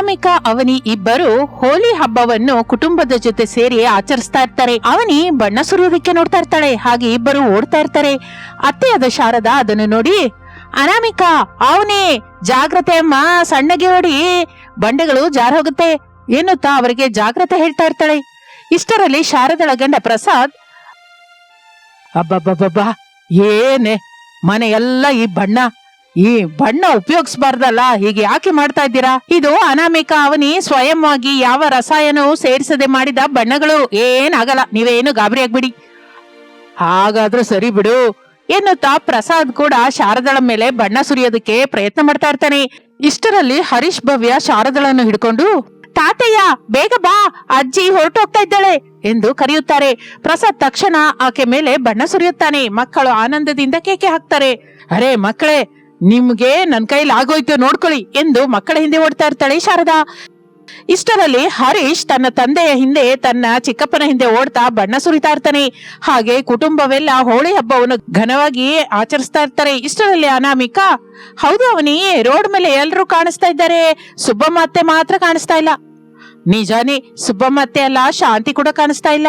ಅನಾಮಿಕಾ ಅವನಿ ಇಬ್ಬರು ಹೋಲಿ ಹಬ್ಬವನ್ನು ಕುಟುಂಬದ ಜೊತೆ ಸೇರಿ ಆಚರಿಸ್ತಾ ಇರ್ತಾರೆ. ಅವನಿ ಬಣ್ಣ ಸುರಿಯೋದಕ್ಕೆ ನೋಡ್ತಾ ಇರ್ತಾಳೆ, ಹಾಗೆ ಇಬ್ಬರು ಓಡ್ತಾ ಇರ್ತಾರೆ. ಅತ್ತೆಯಾದ ಶಾರದಾ ಅದನ್ನು ನೋಡಿ, ಅನಾಮಿಕಾ, ಅವನಿ, ಜಾಗ್ರತೆ ಅಮ್ಮ, ಸಣ್ಣಗೆ ಓಡಿ, ಬಂಡೆಗಳು ಜಾರ ಹೋಗುತ್ತೆ. ಎನ್ನುತ್ತಾ ಅವರಿಗೆ ಜಾಗ್ರತೆ ಹೇಳ್ತಾ ಇರ್ತಾಳೆ. ಇಷ್ಟರಲ್ಲಿ ಶಾರದಳ ಗಂಡ ಪ್ರಸಾದ್, ಅಬ್ಬಬ್ಬಬ್ಬಬ್ಬಾ, ಏನೇ ಮನೆ ಈ ಬಣ್ಣ ಈ ಬಣ್ಣ ಉಪಯೋಗಿಸಬಾರ್ದಲ್ಲ, ಹೀಗೆ ಯಾಕೆ ಮಾಡ್ತಾ ಇದ್ದೀರಾ? ಇದು ಅನಾಮಿಕ ಅವನಿ ಸ್ವಯಂವಾಗಿ ಯಾವ ರಸಾಯನವೂ ಸೇರಿಸದೆ ಮಾಡಿದ ಬಣ್ಣಗಳು. ಏನಾಗಲ್ಲ ನೀವೇನು ಗಾಬರಿ ಆಗ್ಬಿಡಿ. ಹಾಗಾದ್ರೂ ಸರಿ ಬಿಡು. ಎನ್ನುತ್ತಾ ಪ್ರಸಾದ್ ಕೂಡ ಶಾರದಳ ಮೇಲೆ ಬಣ್ಣ ಸುರಿಯೋದಕ್ಕೆ ಪ್ರಯತ್ನ ಮಾಡ್ತಾ ಇರ್ತಾನೆ. ಇಷ್ಟರಲ್ಲಿ ಹರೀಶ್ ಭವ್ಯ ಶಾರದಳನ್ನು ಹಿಡ್ಕೊಂಡು ತಾತಯ್ಯ ಬೇಗ ಬಾ, ಅಜ್ಜಿ ಹೊರಟೋಗ್ತಾ ಇದ್ದಾಳೆ ಎಂದು ಕರೆಯುತ್ತಾರೆ. ಪ್ರಸಾದ್ ತಕ್ಷಣ ಆಕೆ ಮೇಲೆ ಬಣ್ಣ ಸುರಿಯುತ್ತಾನೆ. ಮಕ್ಕಳು ಆನಂದದಿಂದ ಕೇಕೆ ಹಾಕ್ತಾರೆ. ಅರೆ ಮಕ್ಕಳೇ ನಿಮ್ಗೆ ನನ್ ಕೈಲಿ ಆಗೋಯ್ತು ನೋಡ್ಕೊಳ್ಳಿ ಎಂದು ಮಕ್ಕಳ ಹಿಂದೆ ಓಡ್ತಾ ಇರ್ತಾಳೆ ಶಾರದಾ. ಇಷ್ಟರಲ್ಲಿ ಹರೀಶ್ ತನ್ನ ತಂದೆಯ ಹಿಂದೆ ತನ್ನ ಚಿಕ್ಕಪ್ಪನ ಹಿಂದೆ ಓಡ್ತಾ ಬಣ್ಣ ಸುರಿತಾ ಇರ್ತಾನೆ. ಹಾಗೆ ಕುಟುಂಬವೆಲ್ಲ ಹೋಳಿ ಹಬ್ಬವನ್ನು ಘನವಾಗಿ ಆಚರಿಸ್ತಾ ಇರ್ತಾರೆ. ಇಷ್ಟರಲ್ಲಿ ಅನಾಮಿಕಾ, ಹೌದು ಅವನಿ, ರೋಡ್ ಮೇಲೆ ಎಲ್ಲರೂ ಕಾಣಿಸ್ತಾ ಇದ್ದಾರೆ. ಸುಬ್ಬಮ್ಮ ಅತ್ತೆ ಮಾತ್ರ ಕಾಣಿಸ್ತಾ ಇಲ್ಲ. ನಿಜಾನೇ, ಸುಬ್ಬಮ್ಮ ಅತ್ತೆ ಅಲ್ಲ, ಶಾಂತಿ ಕೂಡ ಕಾಣಿಸ್ತಾ ಇಲ್ಲ.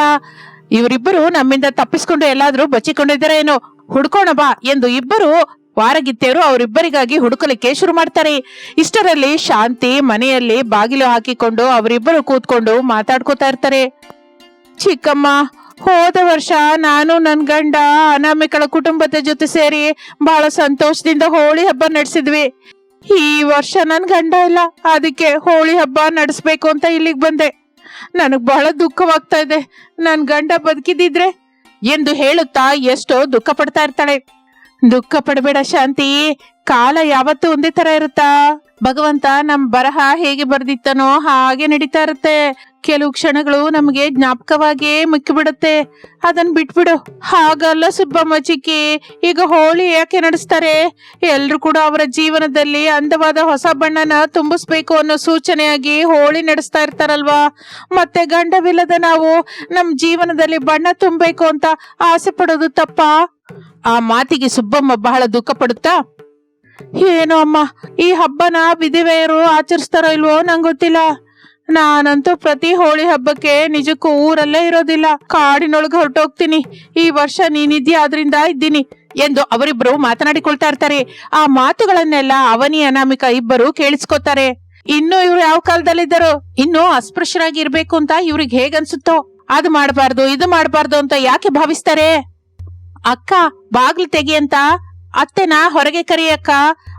ಇವರಿಬ್ಬರು ನಮ್ಮಿಂದ ತಪ್ಪಿಸ್ಕೊಂಡು ಎಲ್ಲಾದ್ರೂ ಬಚ್ಚಿಕೊಂಡಿದ್ದಾರೆ ಏನೋ ಹುಡ್ಕೋಣ ಬಾ ಎಂದು ಇಬ್ಬರು ವಾರಗಿತ್ತೆಯರು ಅವರಿಬ್ಬರಿಗಾಗಿ ಹುಡುಕಲಿಕ್ಕೆ ಶುರು ಮಾಡ್ತಾರೆ. ಇಷ್ಟರಲ್ಲಿ ಶಾಂತಿ ಮನೆಯಲ್ಲಿ ಬಾಗಿಲು ಹಾಕಿಕೊಂಡು ಅವರಿಬ್ಬರು ಕೂತ್ಕೊಂಡು ಮಾತಾಡ್ಕೋತಾ ಇರ್ತಾರೆ. ಚಿಕ್ಕಮ್ಮ, ಹೋದ ವರ್ಷ ನಾನು ನನ್ನ ಗಂಡ ಅನಾಮಿಕಳ ಕುಟುಂಬದ ಜೊತೆ ಸೇರಿ ಬಹಳ ಸಂತೋಷದಿಂದ ಹೋಳಿ ಹಬ್ಬ ನಡೆಸಿದ್ವಿ. ಈ ವರ್ಷ ನನ್ ಗಂಡ ಇಲ್ಲ, ಅದಕ್ಕೆ ಹೋಳಿ ಹಬ್ಬ ನಡೆಸ್ಬೇಕು ಅಂತ ಇಲ್ಲಿಗೆ ಬಂದೆ. ನನಗ್ ಬಹಳ ದುಃಖವಾಗ್ತಾ ಇದೆ. ನನ್ ಗಂಡ ಬದುಕಿದಿದ್ರೆ ಎಂದು ಹೇಳುತ್ತಾ ಎಷ್ಟೋ ದುಃಖ ಪಡ್ತಾ ಇರ್ತಾಳೆ. ದುಃಖ ಪಡಬೇಡ ಶಾಂತಿ. ಕಾಲ ಯಾವತ್ತೂ ಒಂದೇ ತರ ಇರುತ್ತಾ? ಭಗವಂತ ನಮ್ ಬರಹ ಹೇಗೆ ಬರ್ದಿತ್ತನೋ ಹಾಗೆ ನಡೀತಾ ಇರುತ್ತೆ. ಕೆಲವು ಕ್ಷಣಗಳು ನಮಗೆ ಜ್ಞಾಪಕವಾಗಿಯೇ ಮುಕ್ಕಿಬಿಡುತ್ತೆ. ಅದನ್ ಬಿಟ್ಬಿಡು. ಹಾಗಲ್ಲ ಸುಬ್ಬಮ್ಮ ಚಿಕ್ಕಿ. ಈಗ ಹೋಳಿ ಯಾಕೆ ನಡೆಸ್ತಾರೆ? ಎಲ್ರು ಕೂಡ ಅವರ ಜೀವನದಲ್ಲಿ ಅಂದವಾದ ಹೊಸ ಬಣ್ಣನ ತುಂಬಿಸ್ಬೇಕು ಅನ್ನೋ ಸೂಚನೆಯಾಗಿ ಹೋಳಿ ನಡೆಸ್ತಾ ಇರ್ತಾರಲ್ವಾ? ಮತ್ತೆ ಗಂಡವಿಲ್ಲದ ನಾವು ನಮ್ ಜೀವನದಲ್ಲಿ ಬಣ್ಣ ತುಂಬಬೇಕು ಅಂತ ಆಸೆ ಪಡೋದು ತಪ್ಪಾ? ಆ ಮಾತಿಗೆ ಸುಬ್ಬಮ್ಮ ಬಹಳ ದುಃಖ ಪಡುತ್ತಾ, ಏನೋ ಅಮ್ಮ, ಈ ಹಬ್ಬನ ವಿಧಿವೆಯರು ಆಚರಿಸ್ತಾರೋ ಇಲ್ವೋ ನಂಗೆ ಗೊತ್ತಿಲ್ಲ. ನಾನಂತೂ ಪ್ರತಿ ಹೋಳಿ ಹಬ್ಬಕ್ಕೆ ನಿಜಕ್ಕೂ ಊರಲ್ಲೇ ಇರೋದಿಲ್ಲ. ಕಾಡಿನೊಳಗೆ ಹೊರಟೋಗ್ತೀನಿ. ಈ ವರ್ಷ ನೀನಿದ್ಯಾ ಆದ್ರಿಂದ ಇದ್ದೀನಿ ಎಂದು ಅವರಿಬ್ಬರು ಮಾತನಾಡಿಕೊಳ್ತಾ ಇರ್ತಾರೆ. ಆ ಮಾತುಗಳನ್ನೆಲ್ಲ ಅವನಿ ಅನಾಮಿಕ ಇಬ್ಬರು ಕೇಳಿಸ್ಕೊತಾರೆ. ಇನ್ನು ಇವ್ರು ಯಾವ ಕಾಲದಲ್ಲಿದ್ದರು? ಇನ್ನು ಅಸ್ಪೃಶ್ಯರಾಗಿ ಇರ್ಬೇಕು ಅಂತ ಇವ್ರಿಗೆ ಹೇಗನ್ಸುತ್ತೋ? ಅದು ಮಾಡಬಾರ್ದು, ಇದು ಮಾಡಬಾರ್ದು ಅಂತ ಯಾಕೆ ಭಾವಿಸ್ತಾರೆ? ಅಕ್ಕ, ಬಾಗ್ಲು ತೆಗಿ ಅಂತ. ಅತ್ತೆನ, ಹೊರಗೆ ಕರಿಯಕ್ಕ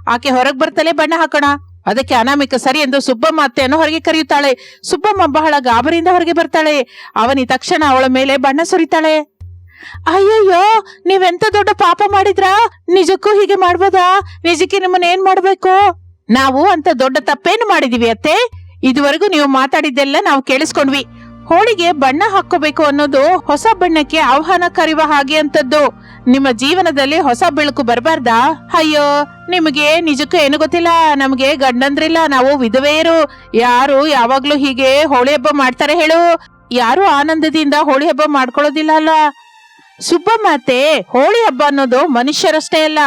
ಆಕೆ ಹೊರಗೆ ಬರ್ತಲೇ ಬಣ್ಣ ಹಾಕೋಣ. ಅದಕ್ಕೆ ಅನಾಮಿಕ ಸರಿ ಎಂದು ಸುಬ್ಬಮ್ಮ ಅತ್ತೆಯನ್ನು ಹೊರಗೆ ಕರೆಯುತ್ತಾಳೆ. ಸುಬ್ಬಮ್ಮ ಬಹಳ ಗಾಬರಿಯಿಂದ ಹೊರಗೆ ಬರ್ತಾಳೆ. ಅವನಿ ತಕ್ಷಣ ಅವಳ ಮೇಲೆ ಬಣ್ಣ ಸುರಿತಾಳೆ. ಅಯ್ಯಯ್ಯೋ, ನೀವೆಂತ ದೊಡ್ಡ ಪಾಪ ಮಾಡಿದ್ರಾ? ನಿಜಕ್ಕೂ ಹೀಗೆ ಮಾಡ್ಬೋದಾ? ನಿಜಕ್ಕೆ ನಿಮ್ಮನ್ನ ಏನ್ ಮಾಡ್ಬೇಕು? ನಾವು ಅಂತ ದೊಡ್ಡ ತಪ್ಪೇನು ಮಾಡಿದೀವಿ ಅತ್ತೆ? ಇದುವರೆಗೂ ನೀವು ಮಾತಾಡಿದ್ದೆಲ್ಲ ನಾವು ಕೇಳಿಸ್ಕೊಂಡ್ವಿ. ಹೋಳಿಗೆ ಬಣ್ಣ ಹಾಕೋಬೇಕು ಅನ್ನೋದು ಹೊಸ ಬಣ್ಣಕ್ಕೆ ಆಹ್ವಾನ ಕರೆಯುವ ಹಾಗೆ ಅಂತದ್ದು. ನಿಮ್ಮ ಜೀವನದಲ್ಲಿ ಹೊಸ ಬೆಳಕು ಬರಬಾರ್ದಾ? ಅಯ್ಯೋ, ನಿಮಗೆ ನಿಜಕ್ಕೂ ಏನು ಗೊತ್ತಿಲ್ಲ? ನಮಗೆ ಗಂಡಂದ್ರಿಲ್ಲ, ನಾವು ವಿಧವೆಯರು. ಯಾರು ಯಾವಾಗ್ಲೂ ಹೀಗೆ ಹೋಳಿ ಹಬ್ಬ ಮಾಡ್ತಾರೆ ಹೇಳು. ಯಾರು ಆನಂದದಿಂದ ಹೋಳಿ ಹಬ್ಬ ಮಾಡ್ಕೊಳ್ಳೋದಿಲ್ಲ ಅಲ್ಲ? ಸುಬ್ಬಮ್ಮತ್ತೆ ಹೋಳಿ ಹಬ್ಬ ಅನ್ನೋದು ಮನುಷ್ಯರಷ್ಟೇ ಅಲ್ಲ.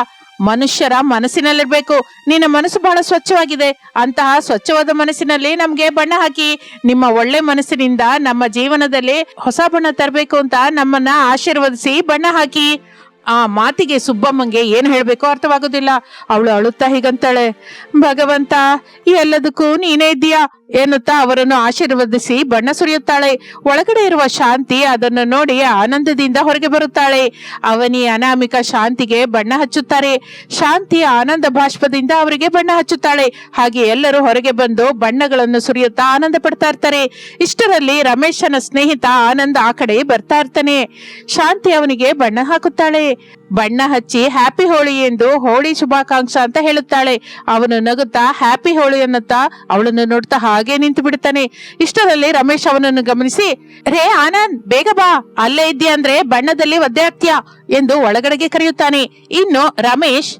ಮನುಷ್ಯರ ಮನಸ್ಸಿನಲ್ಲಿರ್ಬೇಕು. ನಿನ್ನ ಮನಸ್ಸು ಬಹಳ ಸ್ವಚ್ಛವಾಗಿದೆ. ಅಂತಹ ಸ್ವಚ್ಛವಾದ ಮನಸ್ಸಿನಲ್ಲಿ ನಮ್ಗೆ ಬಣ್ಣ ಹಾಕಿ, ನಿಮ್ಮ ಒಳ್ಳೆ ಮನಸ್ಸಿನಿಂದ ನಮ್ಮ ಜೀವನದಲ್ಲಿ ಹೊಸ ಬಣ್ಣ ತರಬೇಕು ಅಂತ ನಮ್ಮನ್ನ ಆಶೀರ್ವದಿಸಿ ಬಣ್ಣ ಹಾಕಿ. ಆ ಮಾತಿಗೆ ಸುಬ್ಬಮ್ಮಂಗೆ ಏನು ಹೇಳಬೇಕೋ ಅರ್ಥವಾಗೋದಿಲ್ಲ. ಅವಳು ಅಳುತ್ತಾ ಹೀಗಂತಾಳೆ. ಭಗವಂತ ಎಲ್ಲದಕ್ಕೂ ನೀನೇ ಇದ್ದೀಯಾ? ಎನ್ನುತ್ತಾ ಅವರನ್ನು ಆಶೀರ್ವದಿಸಿ ಬಣ್ಣ ಸುರಿಯುತ್ತಾಳೆ. ಒಳಗಡೆ ಇರುವ ಶಾಂತಿ ಅದನ್ನು ನೋಡಿ ಆನಂದದಿಂದ ಹೊರಗೆ ಬರುತ್ತಾಳೆ. ಅವನಿ ಅನಾಮಿಕ ಶಾಂತಿಗೆ ಬಣ್ಣ ಹಚ್ಚುತ್ತಾರೆ. ಶಾಂತಿ ಆನಂದ ಭಾಷ್ಪದಿಂದ ಅವರಿಗೆ ಬಣ್ಣ ಹಚ್ಚುತ್ತಾಳೆ. ಹಾಗೆ ಎಲ್ಲರೂ ಹೊರಗೆ ಬಂದು ಬಣ್ಣಗಳನ್ನು ಸುರಿಯುತ್ತಾ ಆನಂದ ಪಡ್ತಾ ಇರ್ತಾರೆ. ಇಷ್ಟರಲ್ಲಿ ರಮೇಶನ ಸ್ನೇಹಿತ ಆನಂದ ಆ ಕಡೆ ಬರ್ತಾ ಇರ್ತಾನೆ. ಶಾಂತಿ ಅವನಿಗೆ ಬಣ್ಣ ಹಾಕುತ್ತಾಳೆ. ಬಣ್ಣ ಹಚ್ಚಿ ಹ್ಯಾಪಿ ಹೋಳಿ ಎಂದು ಹೋಳಿ ಶುಭಾಕಾಂಕ್ಷ ಅಂತ ಹೇಳುತ್ತಾಳೆ. ಅವನು ನಗುತ್ತಾ ಹ್ಯಾಪಿ ಹೋಳಿ ಅನ್ನುತ್ತಾ ಅವಳನ್ನು ನೋಡ್ತಾ ಹಾಗೆ ನಿಂತು ಬಿಡುತ್ತಾನೆ. ಇಷ್ಟರಲ್ಲಿ ರಮೇಶ್ ಅವನನ್ನು ಗಮನಿಸಿ, ರೇ ಆನಂದ್, ಬೇಗ ಬಾ. ಅಲ್ಲೇ ಇದ್ದೀಯ ಅಂದ್ರೆ ಬಣ್ಣದಲ್ಲಿ ಒದ್ದೆ ಎಂದು ಒಳಗಡೆಗೆ ಕರೆಯುತ್ತಾನೆ. ಇನ್ನು ರಮೇಶ್,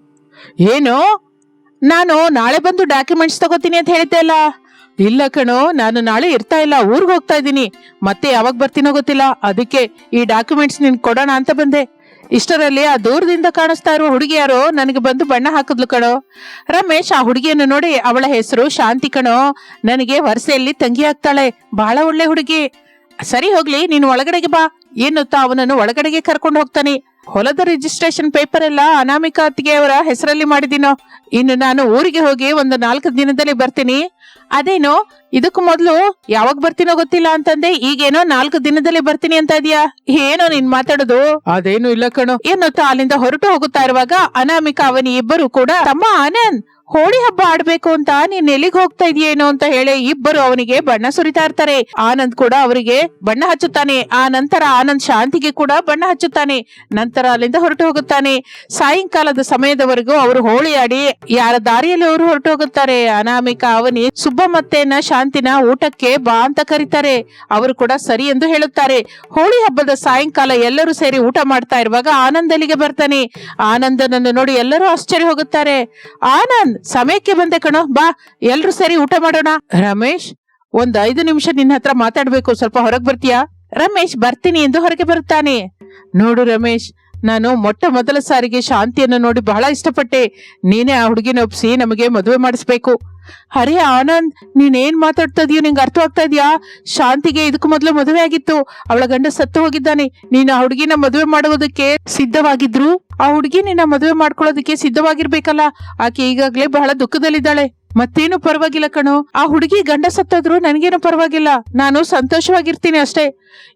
ಏನು? ನಾನು ನಾಳೆ ಬಂದು ಡಾಕ್ಯುಮೆಂಟ್ಸ್ ತಗೋತೀನಿ ಅಂತ ಹೇಳಿದ್ದೆ ಅಲ್ಲ? ಇಲ್ಲ ಕಣೋ, ನಾನು ನಾಳೆ ಇರ್ತಾ ಇಲ್ಲ. ಊರ್ಗ್ ಹೋಗ್ತಾ ಇದ್ದೀನಿ. ಮತ್ತೆ ಯಾವಾಗ ಬರ್ತೀನೋ ಗೊತ್ತಿಲ್ಲ. ಅದಕ್ಕೆ ಈ ಡಾಕ್ಯುಮೆಂಟ್ಸ್ ನಿನ್ ಕೊಡೋಣ ಅಂತ ಬಂದೆ. ಇಷ್ಟರಲ್ಲಿ ಆ ದೂರದಿಂದ ಕಾಣಿಸ್ತಾ ಇರುವ ಹುಡುಗಿ ಯಾರೋ ನನಗೆ ಬಂದು ಬಣ್ಣ ಹಾಕಿದ್ಲು ಕಣೋ. ರಮೇಶ್ ಆ ಹುಡುಗಿಯನ್ನು ನೋಡಿ ಅವಳ ಹೆಸರು ಶಾಂತಿ ಕಣೋ. ನನಗೆ ವರಸೆಯಲ್ಲಿ ತಂಗಿ ಆಗ್ತಾಳೆ. ಬಹಳ ಒಳ್ಳೆ ಹುಡುಗಿ. ಸರಿ ಹೋಗ್ಲಿ, ನೀನು ಒಳಗಡೆಗೆ ಬಾ. ಏನುತ್ತಾ ಅವನನ್ನು ಒಳಗಡೆಗೆ ಕರ್ಕೊಂಡು ಹೋಗ್ತಾನೆ. ಹೊಲದ ರಿಜಿಸ್ಟ್ರೇಷನ್ ಪೇಪರ್ ಎಲ್ಲ ಅನಾಮಿಕಾ ಅತ್ತಿಗೆ ಅವರ ಹೆಸರಲ್ಲಿ ಮಾಡಿದಿನೋ ಇನ್ನು ನಾನು ಊರಿಗೆ ಹೋಗಿ ಒಂದು ನಾಲ್ಕು ದಿನದಲ್ಲಿ ಬರ್ತೀನಿ. ಅದೇನೋ ಇದಕ್ಕೂ ಮೊದಲು ಯಾವಾಗ ಬರ್ತೀನೋ ಗೊತ್ತಿಲ್ಲ ಅಂತಂದೆ ಈಗೇನೋ ನಾಲ್ಕು ದಿನದಲ್ಲಿ ಬರ್ತೀನಿ ಅಂತ ಇದೀಯಾ? ಏನೋ ನೀನ್ ಮಾತಾಡೋದು? ಅದೇನು ಇಲ್ಲ ಕಣೋ. ಏನೋ ಅಲ್ಲಿಂದ ಹೊರಟು ಹೋಗುತ್ತಾ ಇರುವಾಗ ಅನಾಮಿಕಾ ಅವನಿ ಇಬ್ಬರು ಕೂಡ ತಮ್ಮ ಆನಂದ್ ಹೋಳಿ ಹಬ್ಬ ಆಡ್ಬೇಕು ಅಂತ ನೀನ್ ಎಲ್ಲಿಗೆ ಹೋಗ್ತಾ ಇದೆಯೇನೋ ಅಂತ ಹೇಳಿ ಇಬ್ಬರು ಅವನಿಗೆ ಬಣ್ಣ ಸುರಿತಾ ಇರ್ತಾರೆ. ಆನಂದ್ ಕೂಡ ಅವರಿಗೆ ಬಣ್ಣ ಹಚ್ಚುತ್ತಾನೆ. ಆ ನಂತರ ಆನಂದ್ ಶಾಂತಿಗೆ ಕೂಡ ಬಣ್ಣ ಹಚ್ಚುತ್ತಾನೆ. ನಂತರ ಅಲ್ಲಿಂದ ಹೊರಟು ಹೋಗುತ್ತಾನೆ. ಸಾಯಂಕಾಲದ ಸಮಯದವರೆಗೂ ಅವರು ಹೋಳಿ ಆಡಿ ಯಾರ ದಾರಿಯಲ್ಲಿ ಅವರು ಹೊರಟು ಹೋಗುತ್ತಾರೆ? ಅನಾಮಿಕಾ ಅವನಿ ಸುಬ್ಬ ಮತ್ತೆನ ಶಾಂತಿನ ಊಟಕ್ಕೆ ಬಾ ಅಂತ ಕರೀತಾರೆ. ಅವರು ಕೂಡ ಸರಿ ಎಂದು ಹೇಳುತ್ತಾರೆ. ಹೋಳಿ ಹಬ್ಬದ ಸಾಯಂಕಾಲ ಎಲ್ಲರೂ ಸೇರಿ ಊಟ ಮಾಡ್ತಾ ಇರುವಾಗ ಆನಂದ್ ಅಲ್ಲಿಗೆ ಬರ್ತಾನೆ. ಆನಂದನನ್ನು ನೋಡಿ ಎಲ್ಲರೂ ಆಶ್ಚರ್ಯ ಹೋಗುತ್ತಾರೆ. ಆನಂದ್ ಸಮಯಕ್ಕೆ ಬಂದೆ ಕಣೋ, ಬಾ, ಎಲ್ರು ಸರಿ ಊಟ ಮಾಡೋಣ. ರಮೇಶ್, ಒಂದ್ ಐದು ನಿಮಿಷ ನಿನ್ನ ಹತ್ರ ಮಾತಾಡ್ಬೇಕು, ಸ್ವಲ್ಪ ಹೊರಗೆ ಬರ್ತೀಯಾ? ರಮೇಶ್, ಬರ್ತೀನಿ ಎಂದು ಹೊರಗೆ ಬರುತ್ತಾನೆ. ನೋಡು ರಮೇಶ್, ನಾನು ಮೊಟ್ಟ ಮೊದಲ ಸಾರಿಗೆ ಶಾಂತಿಯನ್ನು ನೋಡಿ ಬಹಳ ಇಷ್ಟಪಟ್ಟೆ. ನೀನೇ ಆ ಹುಡುಗಿನ ಒಪ್ಸಿ ನಮಗೆ ಮದುವೆ ಮಾಡಿಸ್ಬೇಕು. ಅರೆ ಆನಂದ್, ನೀನೇನ್ ಮಾತಾಡ್ತಾ ಇದೀಯ, ನಿಂಗೆ ಆಗ್ತಾ ಇದೆಯಾ? ಶಾಂತಿಗೆ ಇದಕ್ಕೂ ಮೊದಲು ಮದುವೆ ಆಗಿತ್ತು. ಅವಳ ಗಂಡ ಸತ್ತು ಹೋಗಿದ್ದಾನೆ. ನೀನು ಆ ಹುಡುಗಿನ ಮದುವೆ ಮಾಡುವುದಕ್ಕೆ ಸಿದ್ಧವಾಗಿದ್ರು? ಆ ಹುಡುಗಿ ನಿನ್ನ ಮದುವೆ ಮಾಡ್ಕೊಳ್ಳೋದಕ್ಕೆ ಸಿದ್ಧವಾಗಿರ್ಬೇಕಲ್ಲ? ಆಕೆ ಈಗಾಗ್ಲೇ ಬಹಳ ದುಃಖದಲ್ಲಿದ್ದಾಳೆ. ಮತ್ತೇನು ಪರವಾಗಿಲ್ಲ ಕಣೋ. ಆ ಹುಡುಗಿ ಗಂಡ ಸತ್ತಾದ್ರು ನನಗೇನು ಪರವಾಗಿಲ್ಲ. ನಾನು ಸಂತೋಷವಾಗಿರ್ತೀನಿ ಅಷ್ಟೇ.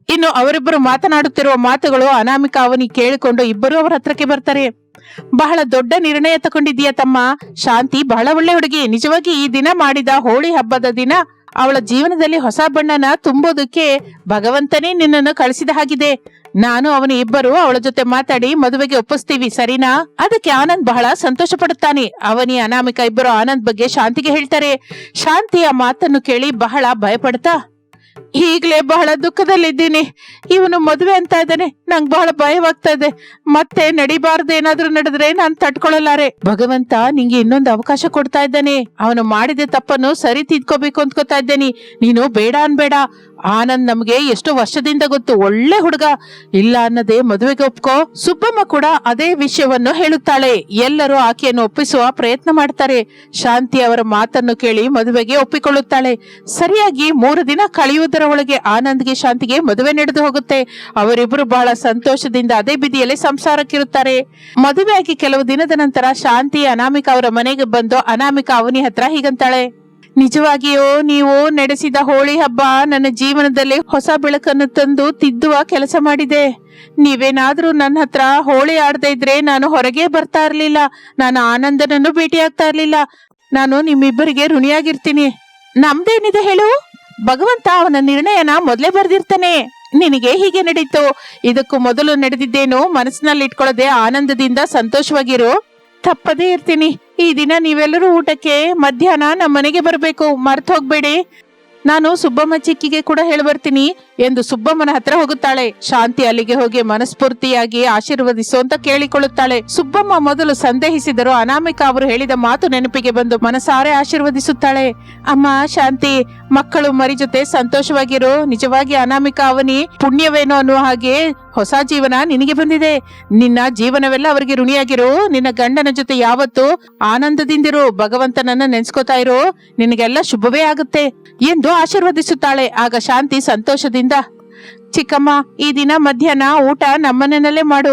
ಇನ್ನು ಅವರಿಬ್ಬರು ಮಾತನಾಡುತ್ತಿರುವ ಮಾತುಗಳು ಅನಾಮಿಕ ಅವನಿ ಕೇಳಿಕೊಂಡು ಇಬ್ಬರು ಅವರ ಹತ್ರಕ್ಕೆ ಬರ್ತಾರೆ. ಬಹಳ ದೊಡ್ಡ ನಿರ್ಣಯ ತಗೊಂಡಿದೀಯ ತಮ್ಮ. ಶಾಂತಿ ಬಹಳ ಒಳ್ಳೆ ಹುಡುಗಿ. ನಿಜವಾಗಿ ಈ ದಿನ ಮಾಡಿದ ಹೋಳಿ ಹಬ್ಬದ ದಿನ ಅವಳ ಜೀವನದಲ್ಲಿ ಹೊಸ ಬಣ್ಣನ ತುಂಬೋದಕ್ಕೆ ಭಗವಂತನೇ ನಿನ್ನನ್ನು ಕಳಿಸಿದ ಹಾಗಿದೆ. ನಾನು, ಅವನು ಇಬ್ಬರು ಅವಳ ಜೊತೆ ಮಾತಾಡಿ ಮದುವೆಗೆ ಒಪ್ಪಿಸ್ತೀವಿ, ಸರಿನಾ? ಅದಕ್ಕೆ ಆನಂದ್ ಬಹಳ ಸಂತೋಷ ಪಡುತ್ತಾನೆ ಅವನಿ ಅನಾಮಿಕ ಇಬ್ಬರು ಆನಂದ್ ಬಗ್ಗೆ ಶಾಂತಿಗೆ ಹೇಳ್ತಾರೆ. ಶಾಂತಿಯ ಮಾತನ್ನು ಕೇಳಿ ಬಹಳ ಭಯಪಡ್ತಾ ಈಗ್ಲೇ ಬಹಳ ದುಃಖದಲ್ಲಿದ್ದೀನಿ. ಇವನು ಮದುವೆ ಅಂತ ಇದ್ದಾನೆ. ನಂಗೆ ಬಹಳ ಭಯವಾಗ್ತಾ ಇದೆ ಮತ್ತೆ ನಡಿಬಾರ್ದು ಏನಾದ್ರೂ ನಡೆದ್ರೆ ನಾನು ತಡ್ಕೊಳ್ಳಲಾರೆ ಭಗವಂತ ನಿಂಗೆ ಇನ್ನೊಂದು ಅವಕಾಶ ಕೊಡ್ತಾ ಇದ್ದಾನೆ. ಅವನು ಮಾಡಿದ ತಪ್ಪನ್ನು ಸರಿ ತಿದ್ಕೋಬೇಕು ಅಂದ್ಕೋತಾ ಇದ್ದೇನೆ. ನೀನು ಬೇಡ ಅನ್ಬೇಡ. ಆನಂದ್ ನಮ್ಗೆ ಎಷ್ಟು ವರ್ಷದಿಂದ ಗೊತ್ತು, ಒಳ್ಳೆ ಹುಡುಗ. ಇಲ್ಲ ಅನ್ನದೇ ಮದುವೆಗೆ ಒಪ್ಕೋ. ಸುಬ್ಬಮ್ಮ ಕೂಡ ಅದೇ ವಿಷಯವನ್ನು ಹೇಳುತ್ತಾಳೆ. ಎಲ್ಲರೂ ಆಕೆಯನ್ನು ಒಪ್ಪಿಸುವ ಪ್ರಯತ್ನ ಮಾಡ್ತಾರೆ. ಶಾಂತಿ ಅವರ ಮಾತನ್ನು ಕೇಳಿ ಮದುವೆಗೆ ಒಪ್ಪಿಕೊಳ್ಳುತ್ತಾಳೆ. ಸರಿಯಾಗಿ ಮೂರು ದಿನ ಕಳೆಯುವುದರ ಒಳಗೆ ಆನಂದ್ಗೆ ಶಾಂತಿಗೆ ಮದುವೆ ನಡೆದು ಹೋಗುತ್ತೆ. ಅವರಿಬ್ಬರು ಬಹಳ ಸಂತೋಷದಿಂದ ಅದೇ ಬಿದಿಯಲ್ಲಿ ಸಂಸಾರಕ್ಕಿರುತ್ತಾರೆ. ಮದುವೆಯಾಗಿ ಕೆಲವು ದಿನದ ನಂತರ ಶಾಂತಿ ಅನಾಮಿಕಾ ಅವರ ಮನೆಗೆ ಬಂದು, ಅನಾಮಿಕಾ ಅವನಿ ಹತ್ರ ಹೀಗಂತಾಳೆ. ನಿಜವಾಗಿಯೂ ನೀವು ನಡೆಸಿದ ಹೋಳಿ ಹಬ್ಬ ನನ್ನ ಜೀವನದಲ್ಲಿ ಹೊಸ ಬೆಳಕನ್ನು ತಂದು ತಿದ್ದುವ ಕೆಲಸ ಮಾಡಿದೆ. ನೀವೇನಾದ್ರೂ ನನ್ನ ಹತ್ರ ಹೋಳಿ ಆಡದೇ ಇದ್ರೆ ನಾನು ಹೊರಗೆ ಬರ್ತಾ ಇರ್ಲಿಲ್ಲ. ನಾನು ಆನಂದನನ್ನು ಭೇಟಿಯಾಗ್ತಾ ಇರ್ಲಿಲ್ಲ. ನಾನು ನಿಮ್ಮಿಬ್ಬರಿಗೆ ಋಣಿಯಾಗಿರ್ತೀನಿ. ನಮ್ದೇನಿದೆ ಹೇಳು? ಭಗವಂತ ಅವನ ನಿರ್ಣಯನ ಮೊದಲೇ ಬರ್ದಿರ್ತಾನೆ. ನಿನಗೆ ಹೀಗೆ ನಡೀತು. ಇದಕ್ಕೂ ಮೊದಲು ನಡೆದಿದ್ದೇನು ಮನಸ್ಸಿನಲ್ಲಿ ಇಟ್ಕೊಳ್ಳದೆ ಆನಂದದಿಂದ ಸಂತೋಷವಾಗಿರು. ತಪ್ಪದೇ ಇರ್ತೀನಿ. ಈ ದಿನ ನೀವೆಲ್ಲರೂ ಊಟಕ್ಕೆ, ಮಧ್ಯಾಹ್ನ ನಮ್ಮ ಮನೆಗೆ ಬರಬೇಕು. ಮರ್ತು ಹೋಗಬೇಡಿ. ನಾನು ಸುಬ್ಬಮ್ಮ ಚಿಕ್ಕಿಗೆ ಕೂಡ ಹೇಳಿ ಬರ್ತೀನಿ ಎಂದು ಸುಬ್ಬಮ್ಮನ ಹತ್ರ ಹೋಗುತ್ತಾಳೆ. ಶಾಂತಿ ಅಲ್ಲಿಗೆ ಹೋಗಿ ಮನಸ್ಫೂರ್ತಿಯಾಗಿ ಆಶೀರ್ವದಿಸೋ ಅಂತ ಕೇಳಿಕೊಳ್ಳುತ್ತಾಳೆ. ಸುಬ್ಬಮ್ಮ ಮೊದಲು ಸಂದೇಹಿಸಿದರು ಅನಾಮಿಕಾ ಅವರು ಹೇಳಿದ ಮಾತು ನೆನಪಿಗೆ ಬಂದು ಮನಸಾರೆ ಆಶೀರ್ವದಿಸುತ್ತಾಳೆ. ಅಮ್ಮ, ಶಾಂತಿ, ಮಕ್ಕಳು ಮರಿ ಜೊತೆ ಸಂತೋಷವಾಗಿರು. ನಿಜವಾಗಿ ಅನಾಮಿಕಾ ಅವನಿ ಪುಣ್ಯವೇನೋ ಅನ್ನುವ ಹಾಗೆ ಹೊಸ ಜೀವನ ನಿನಗೆ ಬಂದಿದೆ. ನಿನ್ನ ಜೀವನವೆಲ್ಲ ಅವರಿಗೆ ಋಣಿಯಾಗಿರು. ನಿನ್ನ ಗಂಡನ ಜೊತೆ ಯಾವತ್ತು ಆನಂದದಿಂದಿರು. ಭಗವಂತನನ್ನ ನೆನ್ಸ್ಕೋತಾ ಇರು. ನಿನಗೆಲ್ಲ ಶುಭವೇ ಆಗುತ್ತೆ ಎಂದು ಆಶೀರ್ವದಿಸುತ್ತಾಳೆ. ಆಗ ಶಾಂತಿ ಸಂತೋಷದಿಂದ ಚಿಕ್ಕಮ್ಮ, ಈ ದಿನ ಮಧ್ಯಾಹ್ನ ಊಟ ನಮ್ಮನೆಯಲ್ಲೇ ಮಾಡು.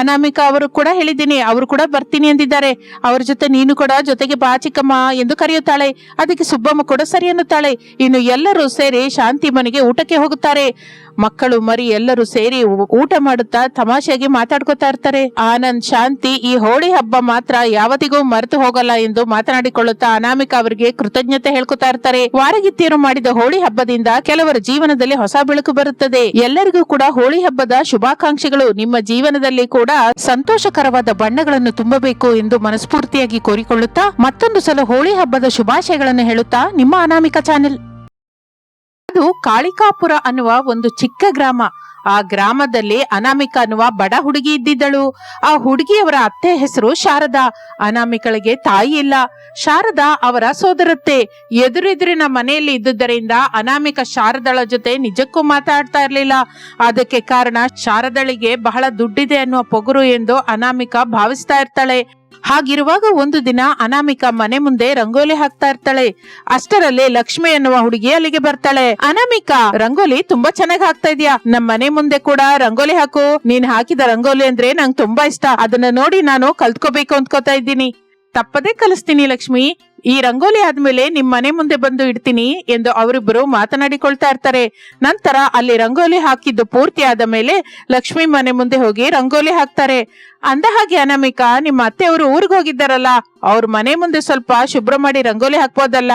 ಅನಾಮಿಕಾ ಅವರು ಕೂಡ ಹೇಳಿದ್ದೀನಿ, ಅವರು ಕೂಡ ಬರ್ತೀನಿ ಅಂದಿದ್ದಾರೆ. ಅವ್ರ ಜೊತೆ ನೀನು ಕೂಡ ಜೊತೆಗೆ ಬಾ ಚಿಕ್ಕಮ್ಮ ಎಂದು ಕರೆಯುತ್ತಾಳೆ. ಅದಕ್ಕೆ ಸುಬ್ಬಮ್ಮ ಕೂಡ ಸರಿ ಅನ್ನುತ್ತಾಳೆ. ಇನ್ನು ಎಲ್ಲರೂ ಸೇರಿ ಶಾಂತಿ ಮನೆಗೆ ಊಟಕ್ಕೆ ಹೋಗುತ್ತಾರೆ. ಮಕ್ಕಳು ಮರಿ ಎಲ್ಲರೂ ಸೇರಿ ಊಟ ಮಾಡುತ್ತಾ ತಮಾಷೆಯಾಗಿ ಮಾತಾಡ್ಕೋತಾ ಇರ್ತಾರೆ. ಆನಂದ್, ಶಾಂತಿ ಈ ಹೋಳಿ ಹಬ್ಬ ಮಾತ್ರ ಯಾವತ್ತಿಗೂ ಮರೆತು ಹೋಗಲ್ಲ ಎಂದು ಮಾತನಾಡಿಕೊಳ್ಳುತ್ತಾ ಅನಾಮಿಕಾ ಅವರಿಗೆ ಕೃತಜ್ಞತೆ ಹೇಳ್ಕೊತಾ ಇರ್ತಾರೆ. ವಾರಗಿತ್ತಿಯರು ಮಾಡಿದ ಹೋಳಿ ಹಬ್ಬದಿಂದ ಕೆಲವರ ಜೀವನದಲ್ಲಿ ಹೊಸ ಬೆಳಕು ಬರುತ್ತದೆ. ಎಲ್ಲರಿಗೂ ಕೂಡ ಹೋಳಿ ಹಬ್ಬದ ಶುಭಾಕಾಂಕ್ಷೆಗಳು. ನಿಮ್ಮ ಜೀವನದಲ್ಲಿ ಕೂಡ ಸಂತೋಷಕರವಾದ ಬಣ್ಣಗಳನ್ನು ತುಂಬಬೇಕು ಎಂದು ಮನಸ್ಫೂರ್ತಿಯಾಗಿ ಕೋರಿಕೊಳ್ಳುತ್ತಾ ಮತ್ತೊಂದು ಸಲ ಹೋಳಿ ಹಬ್ಬದ ಶುಭಾಶಯಗಳನ್ನು ಹೇಳುತ್ತಾ ನಿಮ್ಮ ಅನಾಮಿಕ ಚಾನೆಲ್. ಅದು ಕಾಳಿಕಾಪುರ ಅನ್ನುವ ಒಂದು ಚಿಕ್ಕ ಗ್ರಾಮ. ಆ ಗ್ರಾಮದಲ್ಲಿ ಅನಾಮಿಕ ಅನ್ನುವ ಬಡ ಹುಡುಗಿ ಇದ್ದಿದ್ದಳು. ಆ ಹುಡುಗಿಯವರ ಅತ್ತೆ ಹೆಸರು ಶಾರದಾ. ಅನಾಮಿಕಳಿಗೆ ತಾಯಿ ಇಲ್ಲ. ಶಾರದಾ ಅವರ ಸೋದರತ್ತೆ. ಎದುರೆದುರಿನ ಮನೆಯಲ್ಲಿ ಇದ್ದುದರಿಂದ ಅನಾಮಿಕ ಶಾರದಳ ಜೊತೆ ನಿಜಕ್ಕೂ ಮಾತಾಡ್ತಾ ಇರಲಿಲ್ಲ. ಅದಕ್ಕೆ ಕಾರಣ ಶಾರದಳಿಗೆ ಬಹಳ ದುಡ್ಡಿದೆ ಅನ್ನುವ ಪೊಗರು ಎಂದು ಅನಾಮಿಕ ಭಾವಿಸ್ತಾ ಇರ್ತಾಳೆ. ಹಾಗಿರುವಾಗ ಒಂದು ದಿನ ಅನಾಮಿಕ ಮನೆ ಮುಂದೆ ರಂಗೋಲಿ ಹಾಕ್ತಾ ಇರ್ತಾಳೆ. ಅಷ್ಟರಲ್ಲಿ ಲಕ್ಷ್ಮಿ ಅನ್ನುವ ಹುಡುಗಿ ಅಲ್ಲಿಗೆ ಬರ್ತಾಳೆ. ಅನಾಮಿಕಾ, ರಂಗೋಲಿ ತುಂಬಾ ಚೆನ್ನಾಗಿ ಹಾಕ್ತಾ ಇದೀಯಾ? ನಮ್ ಮನೆ ಮುಂದೆ ಕೂಡ ರಂಗೋಲಿ ಹಾಕು. ನೀನ್ ಹಾಕಿದ ರಂಗೋಲಿ ಅಂದ್ರೆ ನಂಗೆ ತುಂಬಾ ಇಷ್ಟ. ಅದನ್ನ ನೋಡಿ ನಾನು ಕಲ್ತ್ಕೋಬೇಕು ಅಂದ್ಕೋತಾ ಇದ್ದೀನಿ. ತಪ್ಪದೇ ಕಲಿಸ್ತೀನಿ ಲಕ್ಷ್ಮಿ. ಈ ರಂಗೋಲಿ ಆದ್ಮೇಲೆ ನಿಮ್ ಮನೆ ಮುಂದೆ ಬಂದು ಇಡ್ತೀನಿ ಎಂದು ಅವರಿಬ್ಬರು ಮಾತನಾಡಿಕೊಳ್ತಾ ಇರ್ತಾರೆ. ನಂತರ ಅಲ್ಲಿ ರಂಗೋಲಿ ಹಾಕಿದ್ದು ಪೂರ್ತಿ ಆದ ಮೇಲೆ ಲಕ್ಷ್ಮಿ ಮನೆ ಮುಂದೆ ಹೋಗಿ ರಂಗೋಲಿ ಹಾಕ್ತಾರೆ. ಅಂದ ಹಾಗೆ ಅನಾಮಿಕಾ, ನಿಮ್ಮ ಅತ್ತೆಯವರು ಊರಿಗೆ ಹೋಗಿದ್ದಾರಲ್ಲ, ಅವ್ರ ಮನೆ ಮುಂದೆ ಸ್ವಲ್ಪ ಶುಭ್ರ ಮಾಡಿ ರಂಗೋಲಿ ಹಾಕ್ಬೋದಲ್ಲ?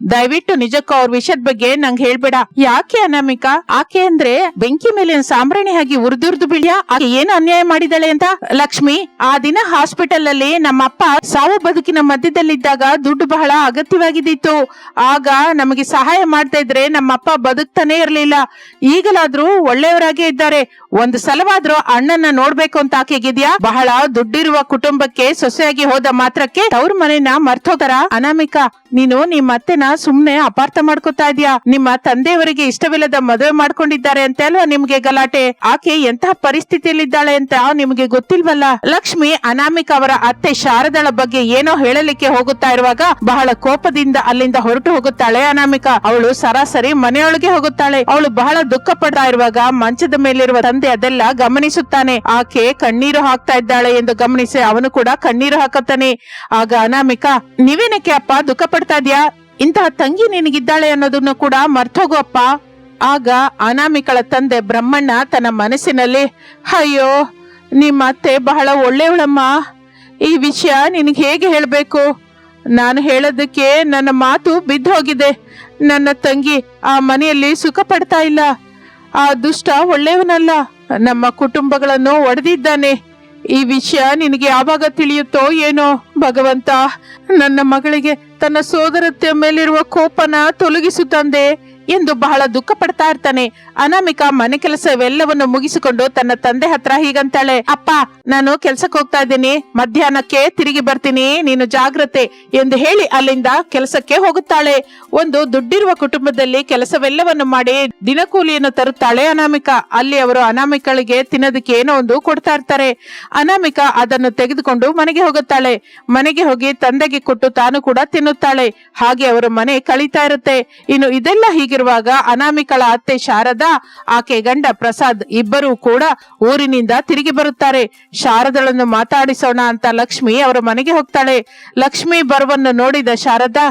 ದಯವಿಟ್ಟು ನಿಜಕ್ಕೂ ಅವ್ರ ವಿಷಯದ ಬಗ್ಗೆ ನಂಗೆ ಹೇಳ್ಬೇಡ. ಯಾಕೆ ಅನಾಮಿಕಾ? ಆಕೆ ಅಂದ್ರೆ ಬೆಂಕಿ ಮೇಲೆ ಸಾಂಬ್ರಾಣಿ ಆಗಿ ಉರಿದುರ್ದು ಬಿಳಿಯ ಆಕೆ ಏನು ಅನ್ಯಾಯ ಮಾಡಿದಾಳೆ ಅಂತ? ಲಕ್ಷ್ಮಿ, ಆ ದಿನ ಹಾಸ್ಪಿಟಲ್ ಅಲ್ಲಿ ನಮ್ಮಪ್ಪ ಸಾವು ಬದುಕಿನ ಮಧ್ಯದಲ್ಲಿದ್ದಾಗ ದುಡ್ಡು ಬಹಳ ಅಗತ್ಯವಾಗಿದ್ದಿತ್ತು. ಆಗ ನಮಗೆ ಸಹಾಯ ಮಾಡ್ತಾ ಇದ್ರೆ ನಮ್ಮಪ್ಪ ಬದುಕ್ತಾನೆ ಇರ್ಲಿಲ್ಲ. ಈಗಲಾದ್ರೂ ಒಳ್ಳೆಯವರಾಗೇ ಇದ್ದಾರೆ. ಒಂದು ಸಲವಾದ್ರೂ ಅಣ್ಣನ ನೋಡ್ಬೇಕು ಅಂತ ಆಕೆಗಿದ್ಯಾ ಬಹಳ ದುಡ್ಡಿರುವ ಕುಟುಂಬಕ್ಕೆ ಸೊಸೆಯಾಗಿ ಹೋದ ಮಾತ್ರಕ್ಕೆ ಅವ್ರ ಮನೆನ ಮರ್ತೋತರ ಅನಾಮಿಕಾ? ನೀನು ನಿಮ್ಮ ಅತ್ತೆನ ಸುಮ್ನೆ ಅಪಾರ್ಥ ಮಾಡ್ಕೊತಾ ಇದ್ಯಾ? ನಿಮ್ಮ ತಂದೆಯವರಿಗೆ ಇಷ್ಟವಿಲ್ಲದ ಮದುವೆ ಮಾಡ್ಕೊಂಡಿದ್ದಾರೆ ಅಂತ ಅಲ್ವಾ ನಿಮ್ಗೆ ಗಲಾಟೆ? ಆಕೆ ಎಂತಹ ಪರಿಸ್ಥಿತಿಯಲ್ಲಿದ್ದಾಳೆ ಅಂತ ನಿಮ್ಗೆ ಗೊತ್ತಿಲ್ವಲ್ಲ? ಲಕ್ಷ್ಮಿ ಅನಾಮಿಕ ಅವರ ಅತ್ತೆ ಶಾರದಳ ಬಗ್ಗೆ ಏನೋ ಹೇಳಲಿಕ್ಕೆ ಹೋಗುತ್ತಾ ಇರುವಾಗ ಬಹಳ ಕೋಪದಿಂದ ಅಲ್ಲಿಂದ ಹೊರಟು ಹೋಗುತ್ತಾಳೆ ಅನಾಮಿಕ. ಅವಳು ಸರಾಸರಿ ಮನೆಯೊಳಗೆ ಹೋಗುತ್ತಾಳೆ. ಅವಳು ಬಹಳ ದುಃಖ ಇರುವಾಗ ಮಂಚದ ಮೇಲಿರುವ ತಂದೆ ಅದೆಲ್ಲ ಗಮನಿಸುತ್ತಾನೆ. ಆಕೆ ಕಣ್ಣೀರು ಹಾಕ್ತಾ ಇದ್ದಾಳೆ ಎಂದು ಗಮನಿಸಿ ಅವನು ಕೂಡ ಕಣ್ಣೀರು ಹಾಕುತ್ತಾನೆ. ಆಗ ಅನಾಮಿಕ, ನೀವೇನಕ್ಕೆ ಅಪ್ಪ ದುಃಖ ಪಡ್ತಾ ಇದ್ಯಾ? ಇಂತಹ ತಂಗಿ ನಿನಗಿದ್ದಾಳೆ ಅನ್ನೋದನ್ನು ಕೂಡ ಮರ್ತೋಗೋಪ್ಪ. ಆಗ ಅನಾಮಿಕಳ ತಂದೆ ಬ್ರಹ್ಮಣ್ಣ ತನ್ನ ಮನಸ್ಸಿನಲ್ಲಿ, ಅಯ್ಯೋ, ನಿಮ್ಮ ಅತ್ತೆ ಬಹಳ ಒಳ್ಳೆಯವಳಮ್ಮ. ಈ ವಿಷಯ ನಿನಗೆ ಹೇಗೆ ಹೇಳಬೇಕು? ನಾನು ಹೇಳೋದಕ್ಕೆ ನನ್ನ ಮಾತು ಬಿದ್ದು ಹೋಗಿದೆ ನನ್ನ ತಂಗಿ ಆ ಮನೆಯಲ್ಲಿ ಸುಖ ಪಡ್ತಾ ಇಲ್ಲ. ಆ ದುಷ್ಟ ಒಳ್ಳೆಯವನಲ್ಲ. ನಮ್ಮ ಕುಟುಂಬಗಳನ್ನು ಒಡೆದಿದ್ದಾನೆ. ಈ ವಿಷಯ ನಿನಗೆ ಯಾವಾಗ ತಿಳಿಯುತ್ತೋ ಏನೋ, ಭಗವಂತ. ನನ್ನ ಮಗಳಿಗೆ ತನ್ನ ಸೋದರತೆಯ ಮೇಲಿರುವ ಕೋಪನ ತೊಲಗಿಸು ತಂದೆ. ಎಂದು ಬಹಳ ದುಃಖ ಪಡ್ತಾ ಇರ್ತಾನೆ. ಅನಾಮಿಕ ಮನೆ ಕೆಲಸವೆಲ್ಲವನ್ನು ಮುಗಿಸಿಕೊಂಡು ತನ್ನ ತಂದೆ ಹತ್ರ ಹೀಗಂತಾಳೆ, ಅಪ್ಪ, ನಾನು ಕೆಲ್ಸಕ್ಕೆ ಹೋಗ್ತಾ ಇದ್ದೀನಿ. ಮಧ್ಯಾಹ್ನಕ್ಕೆ ತಿರುಗಿ ಬರ್ತೀನಿ. ನೀನು ಜಾಗ್ರತೆ ಎಂದು ಹೇಳಿ ಅಲ್ಲಿಂದ ಕೆಲಸಕ್ಕೆ ಹೋಗುತ್ತಾಳೆ. ಒಂದು ದುಡ್ಡಿರುವ ಕುಟುಂಬದಲ್ಲಿ ಕೆಲಸವೆಲ್ಲವನ್ನು ಮಾಡಿ ದಿನಕೂಲಿಯನ್ನು ತರುತ್ತಾಳೆ ಅನಾಮಿಕ. ಅಲ್ಲಿ ಅವರು ಅನಾಮಿಕಳಿಗೆ ತಿನ್ನೋದಕ್ಕೆ ಏನೋ ಒಂದು ಕೊಡ್ತಾ ಇರ್ತಾರೆ. ಅನಾಮಿಕ ಅದನ್ನು ತೆಗೆದುಕೊಂಡು ಮನೆಗೆ ಹೋಗುತ್ತಾಳೆ. ಮನೆಗೆ ಹೋಗಿ ತಂದೆಗೆ ಕೊಟ್ಟು ತಾನು ಕೂಡ ತಿನ್ನುತ್ತಾಳೆ. ಹಾಗೆ ಅವರ ಮನೆ ಕಳೀತಾ ಇರುತ್ತೆ. ಇನ್ನು ಇದೆಲ್ಲ ಹೀಗಿರುವಾಗ ಅನಾಮಿಕಳ ಅತ್ತೆ ಶಾರದಾ, ಆಕೆ ಗಂಡ ಪ್ರಸಾದ್ ಇಬ್ಬರೂ ಕೂಡ ಊರಿನಿಂದ ತಿರುಗಿ ಬರುತ್ತಾರೆ. ಶಾರದಳನ್ನು ಮಾತಾಡಿಸೋಣ ಅಂತ ಲಕ್ಷ್ಮಿ ಅವರ ಮನೆಗೆ ಹೋಗ್ತಾಳೆ. ಲಕ್ಷ್ಮಿ ಬರುವನ್ನು ನೋಡಿದ ಶಾರದಾ,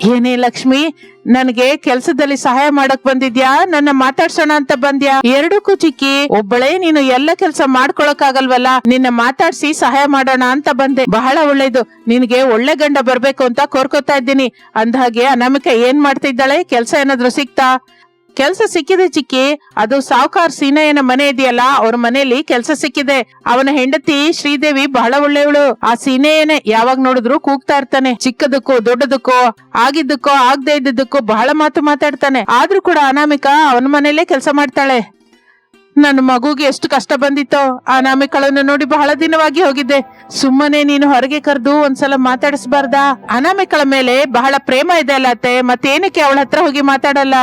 ಏನೇ ಲಕ್ಷ್ಮಿ ನನಗೆ ಕೆಲ್ಸದಲ್ಲಿ ಸಹಾಯ ಮಾಡಕ್ ಬಂದಿದ್ಯಾ? ನನ್ನ ಮಾತಾಡ್ಸೋಣ ಅಂತ ಬಂದ್ಯಾ? ಎರಡಕ್ಕೂ ಚಿಕ್ಕಿ, ಒಬ್ಬಳೇ ನೀನು ಎಲ್ಲ ಕೆಲಸ ಮಾಡ್ಕೊಳಕ್ ಆಗಲ್ವಲ್ಲ ನಿನ್ನ ಮಾತಾಡ್ಸಿ ಸಹಾಯ ಮಾಡೋಣ ಅಂತ ಬಂದೆ. ಬಹಳ ಒಳ್ಳೇದು. ನಿನಗೆ ಒಳ್ಳೆ ಗಂಡ ಬರ್ಬೇಕು ಅಂತ ಕೋರ್ಕೋತಾ ಇದ್ದೀನಿ. ಅಂದ ಹಾಗೆ ಅನಾಮಿಕ ಏನ್ ಮಾಡ್ತಿದ್ದಾಳೆ? ಕೆಲ್ಸ ಏನಾದ್ರು ಸಿಕ್ತಾ ಕೆಲ್ಸ ಸಿಕ್ಕಿದೆ ಚಿಕ್ಕಿ. ಅದು ಸಾವುಕಾರ್ ಸೀನಯ್ಯನ ಮನೆ ಇದೆಯಲ್ಲ, ಅವ್ರ ಮನೆಯಲ್ಲಿ ಕೆಲಸ ಸಿಕ್ಕಿದೆ. ಅವನ ಹೆಂಡತಿ ಶ್ರೀದೇವಿ ಬಹಳ ಒಳ್ಳೆಯವಳು. ಆ ಸೀನಯ್ಯನೇ ಯಾವಾಗ ನೋಡಿದ್ರು ಕೂಗ್ತಾ ಇರ್ತಾನೆ. ಚಿಕ್ಕದಕ್ಕೂ, ದೊಡ್ಡದಕ್ಕೂ, ಆಗಿದ್ದಕ್ಕೋ, ಆಗದೆ ಇದ್ದಕ್ಕೋ ಬಹಳ ಮಾತು ಮಾತಾಡ್ತಾನೆ. ಆದ್ರೂ ಕೂಡ ಅನಾಮಿಕ ಅವನ ಮನೆಯಲ್ಲೇ ಕೆಲಸ ಮಾಡ್ತಾಳೆ. ನನ್ನ ಮಗುಗೆ ಎಷ್ಟು ಕಷ್ಟ ಬಂದಿತ್ತೋ. ಆ ಅನಾಮಿಕಳನ್ನು ನೋಡಿ ಬಹಳ ದಿನವಾಗಿ ಹೋಗಿದ್ದೆ. ಸುಮ್ಮನೆ ನೀನು ಹೊರಗೆ ಕರೆದು ಒಂದ್ಸಲ ಮಾತಾಡಿಸ್ಬಾರ್ದಾ? ಅನಾಮಿಕಳ ಮೇಲೆ ಬಹಳ ಪ್ರೇಮ ಇದೆ ಅಲ್ಲ ಅತ್ತೆ. ಮತ್ತೇನಕ್ಕೆ ಅವಳ ಹತ್ರ ಹೋಗಿ ಮಾತಾಡಲ್ಲ?